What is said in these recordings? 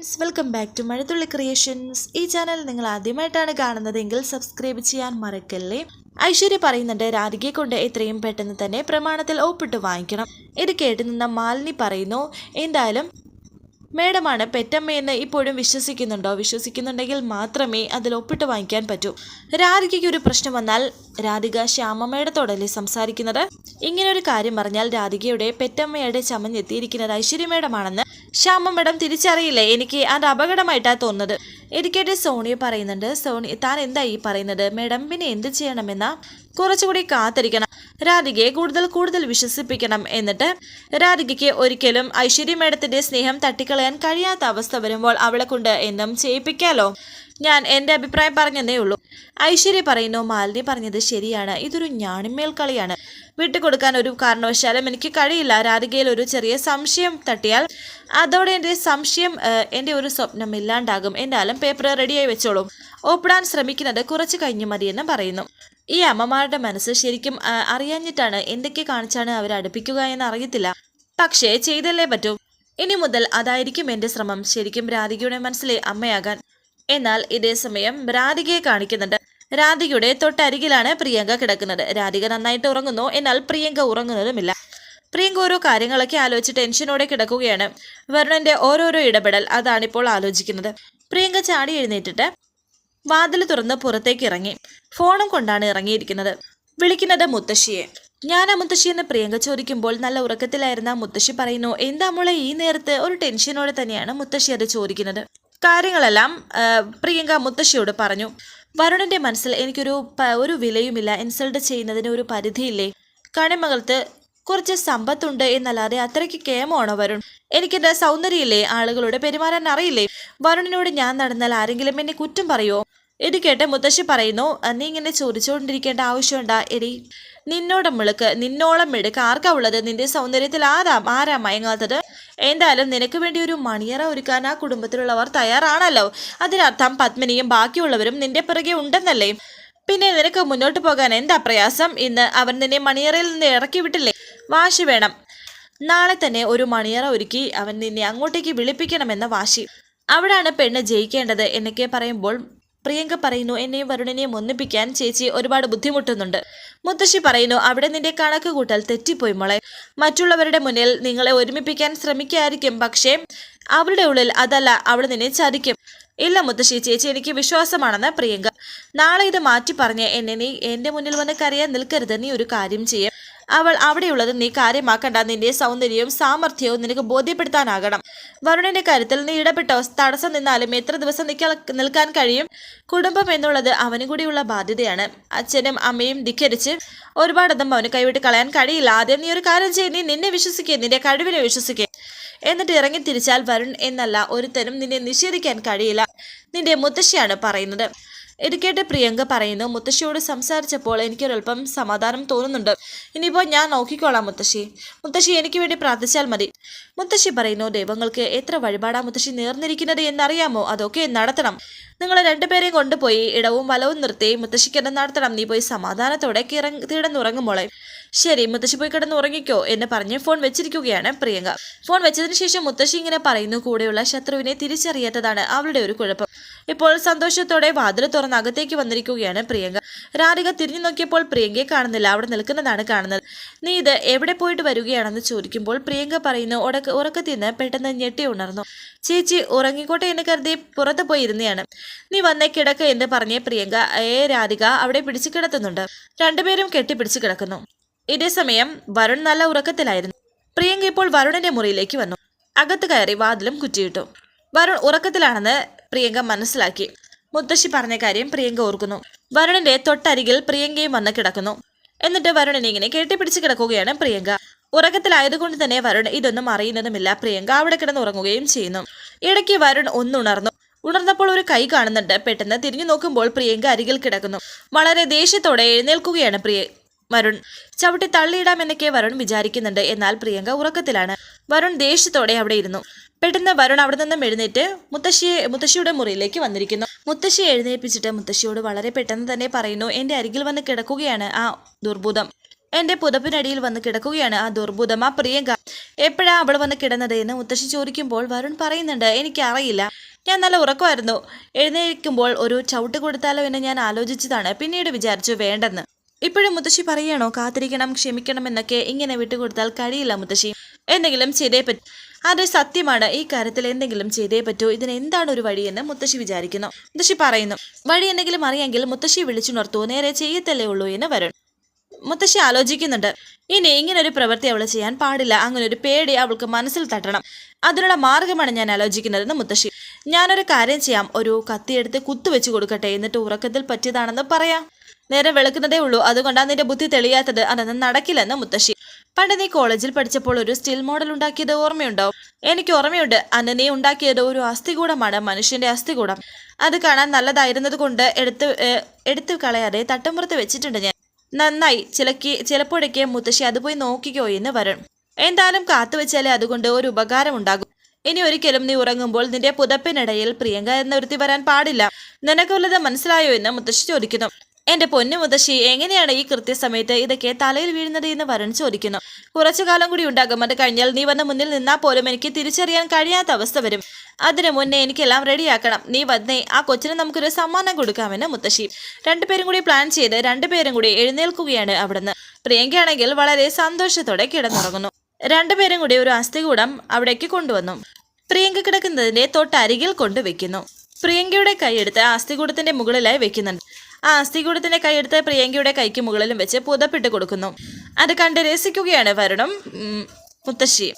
Friends welcome back to Mazhathulli creations ഈ channel നിങ്ങൾ ആദ്യമായിട്ടാണ് കാണുന്നതെങ്കിൽ സബ്സ്ക്രൈബ് ചെയ്യാൻ മറക്കല്ലേ? ഐശ്വര്യ പറയുന്നുണ്ട് രാധികയെ കൊണ്ട് എത്രയും പെട്ടെന്ന് തന്നെ പ്രമാണത്തിൽ ഒപ്പിട്ട് വാങ്ങിക്കണം. ഇത് കേട്ട് നിന്ന മാലിനി പറയുന്നു എന്തായാലും മേഡമാണ് പെറ്റമ്മയെന്ന് ഇപ്പോഴും വിശ്വസിക്കുന്നുണ്ടോ? വിശ്വസിക്കുന്നുണ്ടെങ്കിൽ മാത്രമേ അതിൽ ഒപ്പിട്ട് വാങ്ങിക്കാൻ പറ്റൂ. രാധികയ്ക്ക് ഒരു പ്രശ്നം വന്നാൽ രാധിക ശ്യാമമ്മയുടെത്തോടല്ലേ സംസാരിക്കുന്നത്? ഇങ്ങനെ ഒരു കാര്യം പറഞ്ഞാൽ രാധികയുടെ പെറ്റമ്മയുടെ ചമഞ്ഞെത്തിയിരിക്കുന്നത് ഐശ്വര്യ മേഡമാണെന്ന് ശ്യാമ മേഡം തിരിച്ചറിയില്ലേ? എനിക്ക് അത് അപകടമായിട്ടാണ് തോന്നുന്നത്. എനിക്കേട്ട് സോണിയെ പറയുന്നുണ്ട്. സോണി താൻ എന്താ ഈ പറയുന്നത്? മേഡം പിന്നെ എന്ത് ചെയ്യണമെന്ന? കുറച്ചുകൂടി കാത്തിരിക്കണം. രാധികയെ കൂടുതൽ കൂടുതൽ വിശ്വസിപ്പിക്കണം. എന്നിട്ട് രാധികയ്ക്ക് ഒരിക്കലും ഐശ്വര്യ മേഡത്തിന്റെ സ്നേഹം തട്ടിക്കളയാൻ കഴിയാത്ത അവസ്ഥ വരുമ്പോൾ അവളെ കൊണ്ട് എന്നും ചെയ്യിപ്പിക്കാലോ? ഞാൻ എന്റെ അഭിപ്രായം പറഞ്ഞതേ ഉള്ളൂ. ഐശ്വര്യ പറയുന്നു മാലിനി പറഞ്ഞത് ശരിയാണ്. ഇതൊരു ഞാണിമേൽ കളിയാണ്. വിട്ടുകൊടുക്കാൻ ഒരു കാരണവശാലും എനിക്ക് കഴിയില്ല. രാധികയിൽ ഒരു ചെറിയ സംശയം തട്ടിയാൽ അതോടെ എന്റെ സംശയം എന്റെ ഒരു സ്വപ്നം ഇല്ലാണ്ടാകും. എന്നാലും പേപ്പർ റെഡിയായി വെച്ചോളൂ. ഒപ്പിടാൻ ശ്രമിക്കുന്നത് കുറച്ച് കഴിഞ്ഞു മതിയെന്ന് പറയുന്നു. ഈ അമ്മമാരുടെ മനസ്സ് ശരിക്കും അറിയാഞ്ഞിട്ടാണ് എന്തൊക്കെ കാണിച്ചാണ് അവരെ അടുപ്പിക്കുക എന്ന് അറിയത്തില്ല. പക്ഷേ ചെയ്തല്ലേ പറ്റൂ. ഇനി മുതൽ അതായിരിക്കും എന്റെ ശ്രമം ശരിക്കും രാധികയുടെ മനസ്സിലെ അമ്മയാകാൻ. എന്നാൽ ഇതേ സമയം രാധികയെ കാണിക്കുന്നുണ്ട്. രാധികയുടെ തൊട്ടരികിലാണ് പ്രിയങ്ക കിടക്കുന്നത്. രാധിക നന്നായിട്ട് ഉറങ്ങുന്നു എന്നാൽ പ്രിയങ്ക ഉറങ്ങുന്നതുമില്ല. പ്രിയങ്ക ഓരോ കാര്യങ്ങളൊക്കെ ആലോചിച്ച് ടെൻഷനോടെ കിടക്കുകയാണ്. വരുണന്റെ ഓരോരോ ഇടപെടൽ അതാണിപ്പോൾ ആലോചിക്കുന്നത്. പ്രിയങ്ക ചാടി എഴുന്നേറ്റിട്ട് വാതിൽ തുറന്ന് പുറത്തേക്ക് ഇറങ്ങി. ഫോണും കൊണ്ടാണ് ഇറങ്ങിയിരിക്കുന്നത്. വിളിക്കുന്നത് മുത്തശ്ശിയെ. ഞാൻ മുത്തശ്ശി എന്ന് പ്രിയങ്ക ചോദിക്കുമ്പോൾ നല്ല ഉറക്കത്തിലായിരുന്ന മുത്തശ്ശി പറയുന്നു എന്താ മോളെ ഈ നേരത്ത് ഒരു ടെൻഷനോടെ തന്നെയാണ് മുത്തശ്ശി അത് ചോദിക്കുന്നത്? കാര്യങ്ങളെല്ലാം പ്രിയങ്ക മുത്തശ്ശിയോട് പറഞ്ഞു. വരുണന്റെ മനസ്സിൽ എനിക്കൊരു ഒരു വിലയുമില്ല. ഇൻസൾട്ട് ചെയ്യുന്നതിന് ഒരു പരിധിയില്ലേ? കണിമകൾക്ക് കുറച്ച് സമ്പത്തുണ്ട് എന്നല്ലാതെ അത്രയ്ക്ക് കേമമാണോ വരുൺ? എനിക്കെന്റെ സൗന്ദര്യമില്ലേ? ആളുകളുടെ പെരുമാറാൻ അറിയില്ലേ? വരുണിനോട് ഞാൻ നടന്നാൽ ആരെങ്കിലും എന്നെ കുറ്റം പറയുമോ ഇത് കേട്ട് മുത്തശ്ശി പറയുന്നു "അഹ് നീ ഇങ്ങനെ ചോദിച്ചുകൊണ്ടിരിക്കേണ്ട ആവശ്യമുണ്ടാ എടി നിന്നോടം മിളുക്ക് നിന്നോളം മിടുക്ക് ആർക്കാ ഉള്ളത്? നിന്റെ സൗന്ദര്യത്തിൽ ആരാ ആരാ മയങ്ങാത്തത്? എന്തായാലും നിനക്ക് വേണ്ടി ഒരു മണിയറ ഒരുക്കാൻ ആ കുടുംബത്തിലുള്ളവർ തയ്യാറാണല്ലോ. അതിനർത്ഥം പത്മിനിയും ബാക്കിയുള്ളവരും നിന്റെ പിറകെ ഉണ്ടെന്നല്ലേ? പിന്നെ നിനക്ക് മുന്നോട്ട് പോകാൻ എന്താ പ്രയാസം? ഇന്ന് അവൻ നിന്നെ മണിയറയിൽ നിന്ന് ഇറക്കി വിട്ടില്ലേ? വാശി വേണം. നാളെ തന്നെ ഒരു മണിയറ ഒരുക്കി അവൻ നിന്നെ അങ്ങോട്ടേക്ക് വിളിപ്പിക്കണമെന്ന വാശി. അവിടാണ് പെണ്ണ് ജയിക്കേണ്ടത് എന്നൊക്കെ പറയുമ്പോൾ പ്രിയങ്ക പറയുന്നു എന്നെയും വരുണിനെയും ഒന്നിപ്പിക്കാൻ ചേച്ചി ഒരുപാട് ബുദ്ധിമുട്ടുന്നുണ്ട്. മുത്തശ്ശി പറയുന്നു അവിടെ നിന്റെ കണക്ക് കൂട്ടൽ തെറ്റിപ്പോയി മോളെ. മറ്റുള്ളവരുടെ മുന്നിൽ നിങ്ങളെ ഒരുമിപ്പിക്കാൻ ശ്രമിക്കായിരിക്കും പക്ഷേ അവരുടെ ഉള്ളിൽ അതല്ല അവൾ നിന്നെ ചതിക്കും. ഇല്ല മുത്തശ്ശി ചേച്ചി എനിക്ക് വിശ്വാസമാണെന്ന് പ്രിയങ്ക. നാളെ ഇത് മാറ്റി പറഞ്ഞ് എന്നെ നീ എന്റെ മുന്നിൽ വന്ന് കരയാൻ നിൽക്കരുത്. നീ ഒരു കാര്യം ചെയ്യും. അവൾ അവിടെയുള്ളത് നീ കാര്യമാക്കണ്ട. നിന്റെ സൗന്ദര്യവും സാമർഥ്യവും നിനക്ക് ബോധ്യപ്പെടുത്താനാകണം. വരുണിന്റെ കാര്യത്തിൽ നീ ഇടപെട്ടോ? തടസ്സം നിന്നാലും എത്ര ദിവസം നിൽക്കാൻ കഴിയും? കുടുംബം എന്നുള്ളത് അവനും കൂടിയുള്ള ബാധ്യതയാണ്. അച്ഛനും അമ്മയും ധിക്കരിച്ച് ഒരുപാടൊന്നും അവന് കൈവിട്ട് കളയാൻ കഴിയില്ല. ആദ്യം നീ ഒരു കാര്യം ചെയ്യും. നീ നിന്നെ വിശ്വസിക്കേ. നിന്റെ കഴിവിനെ വിശ്വസിക്കേ. എന്നിട്ട് ഇറങ്ങി തിരിച്ചാൽ വരുൺ എന്നല്ല ഒരുത്തനും നിന്നെ നിഷേധിക്കാൻ കഴിയില്ല. നിന്റെ മുത്തശ്ശിയാണ് പറയുന്നത്. ഇത് പ്രിയങ്ക പറയുന്നു മുത്തശ്ശിയോട് സംസാരിച്ചപ്പോൾ എനിക്കൊരൽപ്പം സമാധാനം തോന്നുന്നുണ്ട്. ഇനിയിപ്പോൾ ഞാൻ നോക്കിക്കോളാം മുത്തശ്ശി. മുത്തശ്ശി എനിക്ക് വേണ്ടി പ്രാർത്ഥിച്ചാൽ മതി. മുത്തശ്ശി പറയുന്നു ദൈവങ്ങൾക്ക് എത്ര വഴിപാടാ മുത്തശ്ശി നേർന്നിരിക്കുന്നത് എന്നറിയാമോ? അതൊക്കെ നടത്തണം. നിങ്ങൾ രണ്ടുപേരെയും കൊണ്ടുപോയി ഇടവും വലവും നിർത്തി മുത്തശ്ശിക്കെന്നെ നടത്തണം. നീ പോയി സമാധാനത്തോടെ കിറ കിടന്നുറങ്ങുമോളെ ശരി മുത്തശ്ശി പോയി കിടന്ന് ഉറങ്ങിക്കോ എന്ന് പറഞ്ഞ് ഫോൺ വെച്ചിരിക്കുകയാണ് പ്രിയങ്ക. ഫോൺ വെച്ചതിന് ശേഷം മുത്തശ്ശി ഇങ്ങനെ പറയുന്നു കൂടെയുള്ള ശത്രുവിനെ തിരിച്ചറിയാത്തതാണ് അവളുടെ ഒരു കുഴപ്പം. ഇപ്പോൾ സന്തോഷത്തോടെ വാതിൽ തുറന്ന് അകത്തേക്ക് വന്നിരിക്കുകയാണ് പ്രിയങ്ക. രാധിക തിരിഞ്ഞു നോക്കിയപ്പോൾ പ്രിയങ്കയെ കാണുന്നില്ല. അവിടെ നിൽക്കുന്നതാണ് കാണുന്നത്. നീ ഇത് എവിടെ പോയിട്ട് വരികയാണെന്ന് ചോദിക്കുമ്പോൾ പ്രിയങ്ക പറയുന്നു ഉടക്ക ഉറക്കത്തിൽ നിന്ന് പെട്ടെന്ന് ഞെട്ടി ഉണർന്നു. ചേച്ചി ഉറങ്ങിക്കോട്ടെ എന്ന് കരുതി പുറത്ത് പോയി ഇരുന്നതാണ് നീ വന്നേ കിടക്ക എന്ന് പറഞ്ഞേ പ്രിയങ്ക ഏ രാധിക അവിടെ പിടിച്ചു കിടത്തുന്നുണ്ട്. രണ്ടുപേരും കെട്ടിപ്പിടിച്ചു കിടക്കുന്നു. ഇതേ സമയം വരുൺ നല്ല ഉറക്കത്തിലായിരുന്നു. പ്രിയങ്ക ഇപ്പോൾ വരുണിന്റെ മുറിയിലേക്ക് വന്നു. അകത്ത് കയറി വാതിലും കുറ്റിയിട്ടു. വരുൺ ഉറക്കത്തിലാണെന്ന് പ്രിയങ്ക മനസ്സിലാക്കി. മുത്തശ്ശി പറഞ്ഞ കാര്യം പ്രിയങ്ക ഓർക്കുന്നു. വരുണിന്റെ തൊട്ടരികിൽ പ്രിയങ്കയും വന്ന് കിടക്കുന്നു. എന്നിട്ട് വരുണിനെ ഇങ്ങനെ കെട്ടിപ്പിടിച്ച് കിടക്കുകയാണ് പ്രിയങ്ക. ഉറക്കത്തിലായതുകൊണ്ട് തന്നെ വരുൺ ഇതൊന്നും അറിയുന്നതുമില്ല. പ്രിയങ്ക അവിടെ കിടന്ന് ഉറങ്ങുകയും ചെയ്യുന്നു. ഇടയ്ക്ക് വരുൺ ഒന്നുണർന്നു. ഉണർന്നപ്പോൾ ഒരു കൈ കാണുന്നുണ്ട്. പെട്ടെന്ന് തിരിഞ്ഞു നോക്കുമ്പോൾ പ്രിയങ്ക അരികിൽ കിടക്കുന്നു. വളരെ ദേഷ്യത്തോടെ എഴുന്നേൽക്കുകയാണ് പ്രിയ വരുൺ ചവിട്ടി തള്ളിയിടാമെന്നൊക്കെ വരുൺ വിചാരിക്കുന്നുണ്ട്. എന്നാൽ പ്രിയങ്ക ഉറക്കത്തിലാണ്. വരുൺ ദേഷ്യത്തോടെ അവിടെ ഇരുന്നു. പെട്ടെന്ന് വരുൺ അവിടെ നിന്നും എഴുന്നേറ്റ് മുത്തശ്ശിയെ മുത്തശ്ശിയുടെ മുറിയിലേക്ക് വന്നിരിക്കുന്നു. മുത്തശ്ശിയെ എഴുന്നേൽപ്പിച്ചിട്ട് മുത്തശ്ശിയോട് വളരെ പെട്ടെന്ന് തന്നെ പറയുന്നു എന്റെ അരികിൽ വന്ന് കിടക്കുകയാണ് ആ ദുർഭൂതം എന്റെ പുതപ്പിനടിയിൽ വന്ന് കിടക്കുകയാണ് ആ ദുർബുധമ പ്രിയങ്ക എപ്പോഴാ അവൾ വന്ന് കിടന്നത്? എന്ന് മുത്തശ്ശി ചോദിക്കുമ്പോൾ വരുൺ പറയുന്നുണ്ട് എനിക്കറിയില്ല. ഞാൻ നല്ല ഉറക്കമായിരുന്നു. എഴുന്നേൽക്കുമ്പോൾ ഒരു ചവിട്ട് കൊടുത്താലോ എന്ന് ഞാൻ ആലോചിച്ചതാണ്. പിന്നീട് വിചാരിച്ചു വേണ്ടെന്ന്. ഇപ്പോഴും മുത്തശ്ശി പറയണോ? കാത്തിരിക്കണം ക്ഷമിക്കണം എന്നൊക്കെ ഇങ്ങനെ വിട്ടുകൊടുത്താൽ കഴിയില്ല മുത്തശ്ശി. എന്തെങ്കിലും ചെയ്തേ പറ്റൂ അത് സത്യമാണ്. ഈ കാര്യത്തിൽ എന്തെങ്കിലും ചെയ്തേ പറ്റൂ. ഇതിന് എന്താണ് ഒരു വഴിയെന്ന് മുത്തശ്ശി വിചാരിക്കുന്നു. മുത്തശ്ശി പറയുന്നു വഴി എന്തെങ്കിലും അറിയെങ്കിൽ മുത്തശ്ശി വിളിച്ചുണർത്തൂ. നേരെ ചെയ്യത്തല്ലേ ഉള്ളൂ എന്ന് വരണം മുത്തശ്ശി ആലോചിക്കുന്നുണ്ട്. ഇനി ഇങ്ങനെ ഒരു പ്രവൃത്തി അവൾ ചെയ്യാൻ പാടില്ല. അങ്ങനെ ഒരു പേടി അവൾക്ക് മനസ്സിൽ തട്ടണം. അതിനുള്ള മാർഗമാണ് ഞാൻ ആലോചിക്കുന്നതെന്ന് മുത്തശ്ശി. ഞാനൊരു കാര്യം ചെയ്യാം. ഒരു കത്തിയെടുത്ത് കുത്തുവെച്ച് കൊടുക്കട്ടെ. എന്നിട്ട് ഉറക്കത്തിൽ പറ്റിയതാണെന്ന് പറയാം. നേരെ വെളുക്കുന്നതേ ഉള്ളൂ. അതുകൊണ്ടാണ് നിന്റെ ബുദ്ധി തെളിയാത്തത് അതൊന്നും നടക്കില്ലെന്ന് മുത്തശ്ശി. പണ്ട് നീ കോളേജിൽ പഠിച്ചപ്പോൾ ഒരു സ്റ്റിൽ മോഡൽ ഉണ്ടാക്കിയത് ഓർമ്മയുണ്ടോ? എനിക്ക് ഓർമ്മയുണ്ട്. അന്ന് നീ ഉണ്ടാക്കിയത് ഒരു അസ്ഥികൂടമാണ് മനുഷ്യന്റെ അസ്ഥികൂടം. അത് കാണാൻ നല്ലതായിരുന്നത് കൊണ്ട് എടുത്ത് എടുത്തു കളയാതെ തട്ടമ്പുറത്ത് വെച്ചിട്ടുണ്ട് ഞാൻ. നന്നായി. ചിലക്ക് ചിലപ്പോഴൊക്കെ മുത്തശ്ശി അത് പോയി നോക്കിക്കോ എന്ന് വരും. എന്തായാലും കാത്തു വെച്ചാലേ അതുകൊണ്ട് ഒരു ഉപകാരം ഉണ്ടാകും. ഇനി ഒരിക്കലും നീ ഉറങ്ങുമ്പോൾ നിന്റെ പുതപ്പിനിടയിൽ പ്രിയങ്ക എന്നൊരുത്തി വരാൻ പാടില്ല. നിനക്കുള്ളത് മനസ്സിലായോ എന്ന് മുത്തശ്ശി ചോദിക്കുന്നു. എന്റെ പൊന്നു മുതശ്ശി എങ്ങനെയാണ് ഈ കൃത്യസമയത്ത് ഇതൊക്കെ തലയിൽ വീഴുന്നത് എന്ന് വരൺ ചോദിക്കുന്നു. കുറച്ചു കാലം കൂടി ഉണ്ടാകും അത് കഴിഞ്ഞാൽ നീ വന്ന മുന്നിൽ നിന്നാൽ പോലും എനിക്ക് തിരിച്ചറിയാൻ കഴിയാത്ത അവസ്ഥ വരും. അതിനു മുന്നേ എനിക്കെല്ലാം റെഡിയാക്കണം. നീ വന്നേ ആ കൊച്ചിന് നമുക്കൊരു സമ്മാനം കൊടുക്കാമെന്ന് മുത്തശ്ശി. രണ്ടുപേരും കൂടി പ്ലാൻ ചെയ്ത് രണ്ടുപേരും കൂടി എഴുന്നേൽക്കുകയാണ് അവിടുന്ന്. പ്രിയങ്കയാണെങ്കിൽ വളരെ സന്തോഷത്തോടെ കിടന്നുറങ്ങുന്നു. രണ്ടുപേരും കൂടി ഒരു അസ്ഥികൂടം അവിടേക്ക് കൊണ്ടുവന്നു. പ്രിയങ്ക കിടക്കുന്നതിന്റെ തൊട്ടരികിൽ കൊണ്ടുവെക്കുന്നു. പ്രിയങ്കയുടെ കൈയെടുത്ത് അസ്ഥികൂടത്തിന്റെ മുകളിലായി വെക്കുന്നുണ്ട്. ആ അസ്ഥികൂടത്തിന്റെ കൈയെടുത്ത് പ്രിയങ്കയുടെ കൈക്ക് മുകളിലും വെച്ച് പുതപ്പിട്ട് കൊടുക്കുന്നു. അത് കണ്ട് രസിക്കുകയാണ് വരുണം മുത്തശ്ശി.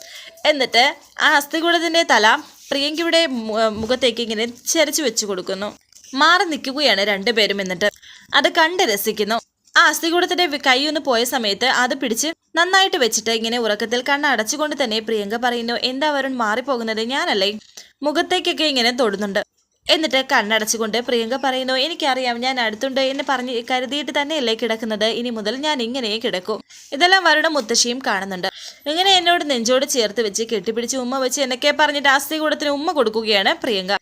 എന്നിട്ട് ആ അസ്ഥികൂടത്തിന്റെ തല പ്രിയങ്കയുടെ മുഖത്തേക്ക് ഇങ്ങനെ ചരിച്ചു വെച്ചു കൊടുക്കുന്നു. മാറി നിൽക്കുകയാണ് രണ്ടുപേരും എന്നിട്ട്. അത് കണ്ട് രസിക്കുന്നു. ആ അസ്ഥികൂടത്തിന്റെ ഒന്ന് പോയ സമയത്ത് അത് പിടിച്ച് നന്നായിട്ട് വെച്ചിട്ട് ഇങ്ങനെ ഉറക്കത്തിൽ കണ്ണ് അടച്ചുകൊണ്ട് തന്നെ പ്രിയങ്ക പറയുന്നു എന്താ വരുൺ മാറിപ്പോകുന്നത്? ഞാനല്ലേ മുഖത്തേക്കൊക്കെ ഇങ്ങനെ തൊടുന്നുണ്ട്. എന്നിട്ട് കണ്ണടച്ചുകൊണ്ട് പ്രിയങ്ക പറയുന്നു എനിക്കറിയാം ഞാൻ അടുത്തുണ്ട്. എന്ന് പറഞ്ഞ് കരുതിയിട്ട് തന്നെയല്ലേ കിടക്കുന്നത്. ഇനി മുതൽ ഞാൻ ഇങ്ങനെ കിടക്കും. ഇതെല്ലാം വരുണ മുത്തശ്ശിയും കാണുന്നുണ്ട്. ഇങ്ങനെ എന്നോട് നെഞ്ചോട് ചേർത്ത് വെച്ച് കെട്ടിപ്പിടിച്ച് ഉമ്മ വെച്ച് എന്നൊക്കെ പറഞ്ഞിട്ട് അസ്ഥികൂടത്തിന് ഉമ്മ കൊടുക്കുകയാണ് പ്രിയങ്ക.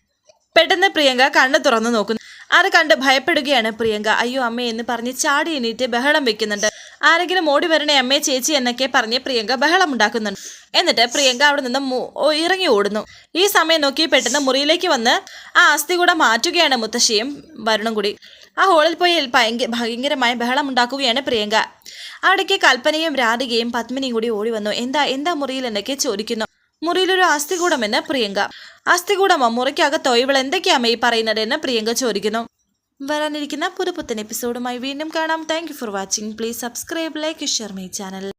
പെട്ടെന്ന് പ്രിയങ്ക കണ്ണ് തുറന്നു നോക്കുന്നു. അത് കണ്ട് ഭയപ്പെടുകയാണ് പ്രിയങ്ക. അയ്യോ അമ്മേ എന്ന് പറഞ്ഞ് ചാടി എണീറ്റ് ബഹളം വെക്കുന്നുണ്ട്. ആരെങ്കിലും ഓടി വരണേ അമ്മേ ചേച്ചി എന്നൊക്കെ പറഞ്ഞ് പ്രിയങ്ക ബഹളം ഉണ്ടാക്കുന്നുണ്ട്. എന്നിട്ട് പ്രിയങ്ക അവിടെ നിന്ന് ഇറങ്ങി ഓടുന്നു. ഈ സമയം നോക്കി പെട്ടെന്ന് മുറിയിലേക്ക് വന്ന് ആ അസ്ഥി കൂടെ മാറ്റുകയാണ് മുത്തശ്ശിയും വരുണും കൂടി. ആ ഹോളിൽ പോയി ഭയങ്കര ഭയങ്കരമായ ബഹളം ഉണ്ടാക്കുകയാണ് പ്രിയങ്ക. അവിടേക്ക് കൽപ്പനയും രാധികയും പത്മിനിയും കൂടി ഓടി വന്നു. എന്താ എന്താ മുറിയിൽ? എന്നൊക്കെ ചോദിക്കുന്നു. മുറിയിലൊരു അസ്ഥികൂടമെന്ന് പ്രിയങ്ക. അസ്ഥികൂടമോ മുറിക്കകത്തോ? ഇവൾ എന്തൊക്കെയാമേ ഈ പറയുന്നത് എന്ന് പ്രിയങ്ക ചോദിക്കുന്നു. വരാനിരിക്കുന്ന പുതുപുത്തൻ എപ്പിസോഡുമായി വീണ്ടും കാണാം. Thank for watching please subscribe like share my channel